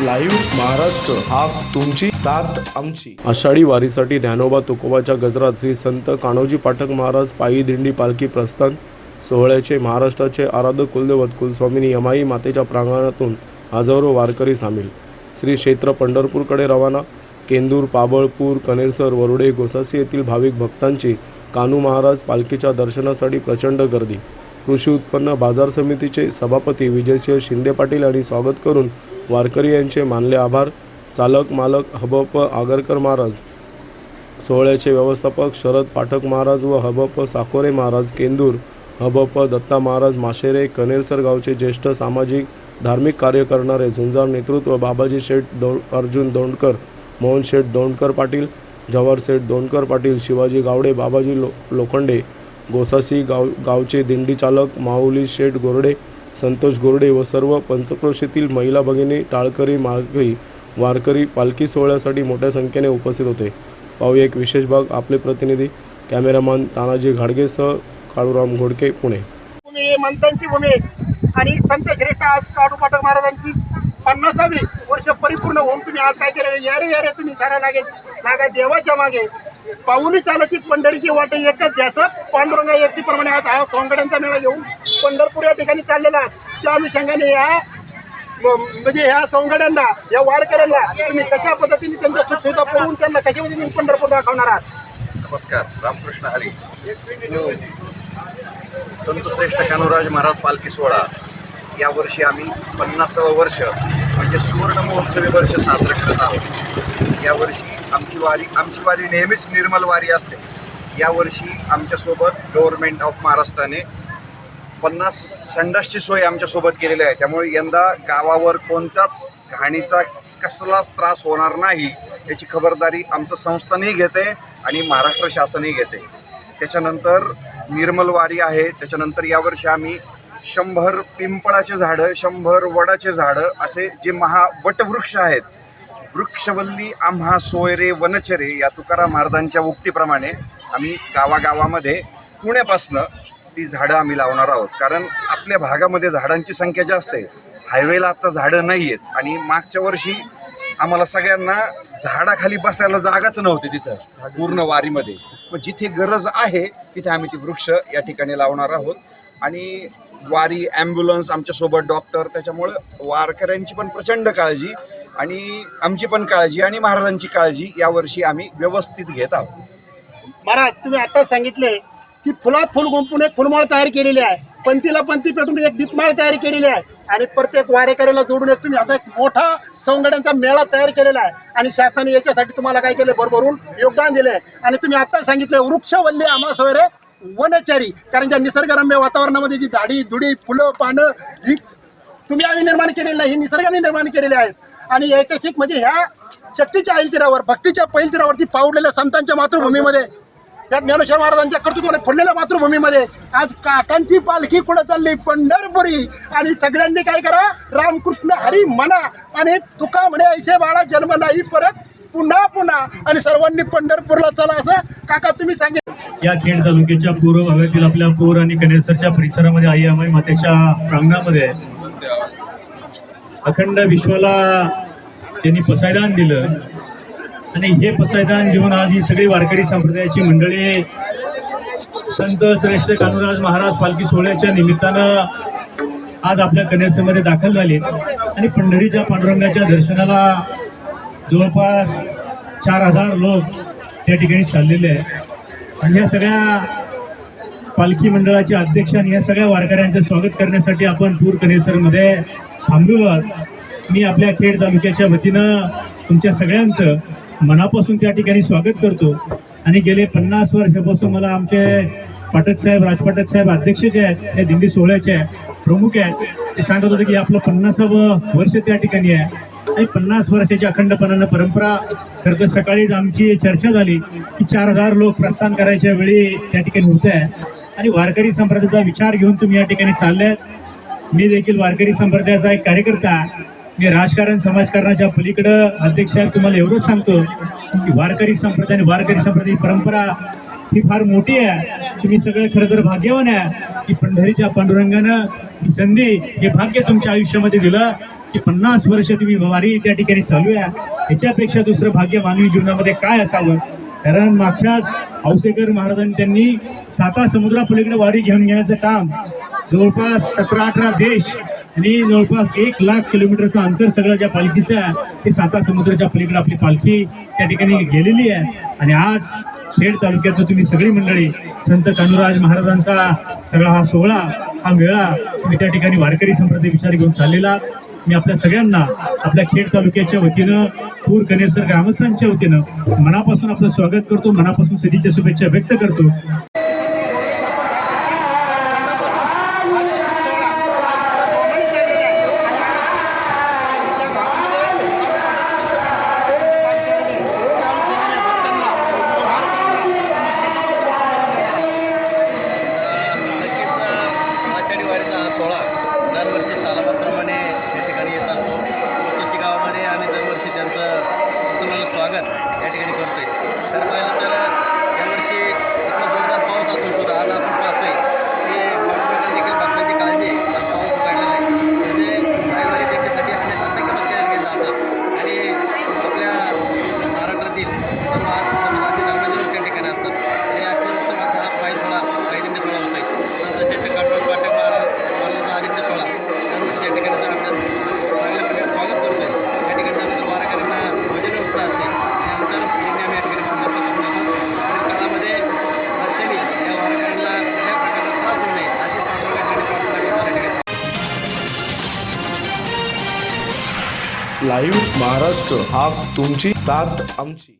Live Maharashtra हा तुमची साथ आमची. आषाढी वारीसाठी ज्ञानोबा तुकोबाच्या गजरात श्री संत कान्होजी पाठक महाराज पायी दिंडी पालखी प्रस्थान सोहळ्याचे महाराष्ट्राचे आराधक कुलदेवत कुलस्वामिनी यमाई मातेच्या प्रांगणातून हजारो वारकरी सामील. श्री क्षेत्र पंढरपूरकडे रवाना केंदूर पाबळपूर कनेरसर वरुडे गोसासी येथील भाविक भक्तांची कानू महाराज पालखीच्या दर्शनासाठी प्रचंड गर्दी. कृषी उत्पन्न बाजार समितीचे सभापती विजयसिंह शिंदे पाटील यांनी स्वागत करून वारकरी यांचे मानले आभार. चालक मालक हबप आगरकर महाराज सोहळ्याचे व्यवस्थापक शरद पाठक महाराज व हबप साकोरे महाराज केंदूर हबप दत्ता महाराज माशेरे कनेरसर गावचे ज्येष्ठ सामाजिक धार्मिक कार्य करणारे झुंजार नेतृत्व बाबाजी शेठ दौ अर्जुन दोंडकर मोहन शेठ दोंडकर पाटील जवाहर शेठ दोंडकर पाटील शिवाजी गावडे बाबाजी लो लोखंडे गोसासी गाव गावचे दिंडी चालक माऊली शेठ गोरडे संतोष गोरडे व सर्व पंचक्रोशीतील महिला भगिनी टाळकरी माळकरी वारकरी पालखी सोहळ्यासाठी मोठ्या संख्येने उपस्थित होते. पाहूया एक विशेष भाग आपले प्रतिनिधी कॅमेरामॅन तानाजी घाडगेसह काळूराम घोडके पुणे. मंतांची भूमी आणि संत श्रेष्ठ आज काळू पाठक महाराजांची पन्नासावी वर्ष परिपूर्ण होऊन तुम्ही आज काय केलं? या रे या रे तुम्ही सारा लागेल लागा देवाच्या मागे. पाऊली चालती पंढरीची वाट एकच द्यास पांडुरंगा व्यक्तीप्रमाणे आज हा सोंगड्यांचा मेळा घेऊन पंढरपूर या ठिकाणी चाललेला आहे. त्या अनुषंगाने या म्हणजे ह्या सौंगड्यांना या वारकऱ्यांना तुम्ही कशा पद्धतीने त्यांच्या सुखसुविधा पुरवून त्यांना कशा पद्धतीने पंढरपूर दाखवणार आहात? नमस्कार रामकृष्ण हरी. संत श्रेष्ठ कानुराज महाराज पालखी सोहळा. यावर्षी आम्ही पन्नासावं वर्ष म्हणजे सुवर्ण महोत्सवी वर्ष साजरं करत आहोत. यावर्षी आमची वारी आमची वारी नेहमीच निर्मल वारी असते. यावर्षी आमच्यासोबत गव्हर्नमेंट ऑफ महाराष्ट्राने पन्नास संडासची सोय आमच्यासोबत केलेली आहे. त्यामुळे यंदा गावावर कोणत्याच घाणीचा कसलाच त्रास होणार नाही याची खबरदारी आमचं संस्थानही घेते आणि महाराष्ट्र शासनही घेते. त्याच्यानंतर निर्मलवारी आहे. त्याच्यानंतर यावर्षी आम्ही शंभर पिंपळाचे झाडं शंभर वडाचे झाडं असे जे महावटवृक्ष आहेत वृक्षवल्ली आम्हा सोयरे वनचरे या तुकाराम महाराजांच्या उक्तीप्रमाणे आम्ही गावागावामध्ये पुण्यापासनं ती झाडं आम्ही लावणार आहोत. कारण आपल्या भागामध्ये झाडांची संख्या जास्त आहे. हायवेला आता झाडं नाही आहेत आणि मागच्या वर्षी आम्हाला सगळ्यांना झाडाखाली बसायला जागाच नव्हती तिथं पूर्ण वारीमध्ये. मग जिथे गरज आहे तिथे आम्ही ती वृक्ष या ठिकाणी लावणार आहोत. आणि वारी ॲम्ब्युलन्स आमच्यासोबत डॉक्टर त्याच्यामुळं वारकऱ्यांची पण प्रचंड काळजी आणि आमची पण काळजी आणि महाराजांची काळजी यावर्षी आम्ही व्यवस्थित घेत आहोत. महाराज तुम्ही आता सांगितले की फुलात फुल गुंपून एक फुलमाळ तयार केलेली आहे. पंथीला पंथी पेटून एक दीपमाळ तयार केलेली आहे. आणि प्रत्येक वारेकऱ्याला जोडून एक तुम्ही असा एक मोठा सवंगड्यांचा मेळा तयार केलेला आहे. आणि शासनाने याच्यासाठी तुम्हाला काय केलं भरभरून योगदान दिलंय. आणि तुम्ही आता सांगितलं वृक्षवल्ली आम्हा सोयरे वनचारी. कारण ज्या निसर्गरम्य वातावरणामध्ये जी झाडी धुडी फुलं पानं ही तुम्ही आम्ही निर्माण केलेली नाही ही निसर्गाने निर्माण केलेली आहेत. आणि ऐतिहासिक म्हणजे ह्या शक्तीच्या ऐलतीरावर भक्तीच्या पैलतीरावरती पावलेल्या संतांच्या मातृभूमीमध्ये त्या ज्ञानेश्वर महाराजांच्या कर्तृत्वाने फुललेल्या मातृभूमीमध्ये आज काकांची पालखी कुठं चालली पंढरपुरी. आणि सगळ्यांनी काय करा? रामकृष्ण हरी म्हणा. आणि तुका म्हणे ऐसे बाळा जन्म नाही परत. पुन्हा पुन्हा. आणि सर्वांनी पंढरपूरला चला असं काका तुम्ही सांगितलं. या खेड तालुक्याच्या पूर्व भागातील आपल्या पूर आणि कनेसरच्या परिसरामध्ये आई अमाई मातेच्या प्रांगणामध्ये अखंड विश्वाला त्यांनी पसायदान दिलं. आणि हे पसायदान घेऊन आज ही सगळी वारकरी संप्रदायाची मंडळी संत श्रेष्ठ कानुराज महाराज पालखी सोहळ्याच्या निमित्तानं आज आपल्या कन्यासेमध्ये दाखल झाली आणि पंढरीच्या पांडुरंगाच्या दर्शनाला जवळपास चार हजार लोक त्या ठिकाणी चाललेले आहेत. आणि या सगळ्या पालखी मंडळाचे अध्यक्ष आणि या सगळ्या वारकऱ्यांचं स्वागत करण्यासाठी आपण पूर कनेसरमध्ये थांबलो आहोत. मी आपल्या खेड तालुक्याच्या वतीनं तुमच्या सगळ्यांचं मनापासून त्या ठिकाणी स्वागत करतो. आणि गेले पन्नास वर्षापासून मला आमचे पाठक साहेब राजपाठक साहेब अध्यक्ष जे आहेत त्या दिंडी सोहळ्याचे प्रमुख आहेत. ते सांगत होते की आपलं पन्नासावं वर्ष त्या ठिकाणी आहे. आणि पन्नास वर्षाची अखंडपणानं परंपरा खरं तर सकाळीच आमची चर्चा झाली की चार हजार लोक प्रस्थान करायच्या वेळी त्या ठिकाणी होत आहे आणि वारकरी संप्रदायाचा विचार घेऊन तुम्ही या ठिकाणी चालले आहेत. मी देखील वारकरी संप्रदायाचा एक कार्यकर्ता हे राजकारण समाजकारणाच्या पलीकडं अध्यक्ष साहेब तुम्हाला एवढंच सांगतो की वारकरी संप्रदाय आणि वारकरी संप्रदाय परंपरा ही फार मोठी आहे. तुम्ही सगळे खरं तर भाग्यवान आहे की पंढरीच्या पांडुरंगानं ही संधी हे भाग्य तुमच्या आयुष्यामध्ये दिलं की पन्नास वर्ष तुम्ही वारी त्या ठिकाणी चालू आहे. याच्यापेक्षा दुसरं भाग्य मानवी जीवनामध्ये काय असावं? कारण मागच्याच औसेकर महाराजांनी त्यांनी साता समुद्रापलीकडे वारी घेऊन घेण्याचं काम जवळपास सतरा अठरा देश आणि जवळपास एक लाख किलोमीटरचं अंतर सगळं ज्या पालखीचं आहे ते साता समुद्राच्या पलीकडे आपली पालखी त्या ठिकाणी गेलेली आहे. आणि आज खेड तालुक्यातलं तुम्ही सगळी मंडळी संत कानुराज महाराजांचा सगळा हा सोहळा हा मेळा तुम्ही त्या ठिकाणी वारकरी संप्रदाय विचार घेऊन चाललेला. मी आपल्या सगळ्यांना आपल्या खेड तालुक्याच्या वतीनं पूर कनेसर ग्रामस्थांच्या वतीनं मनापासून आपलं स्वागत करतो मनापासून सदीच्या शुभेच्छा व्यक्त करतो. लाईव्ह महाराष्ट्र हा तुमची सात आमची.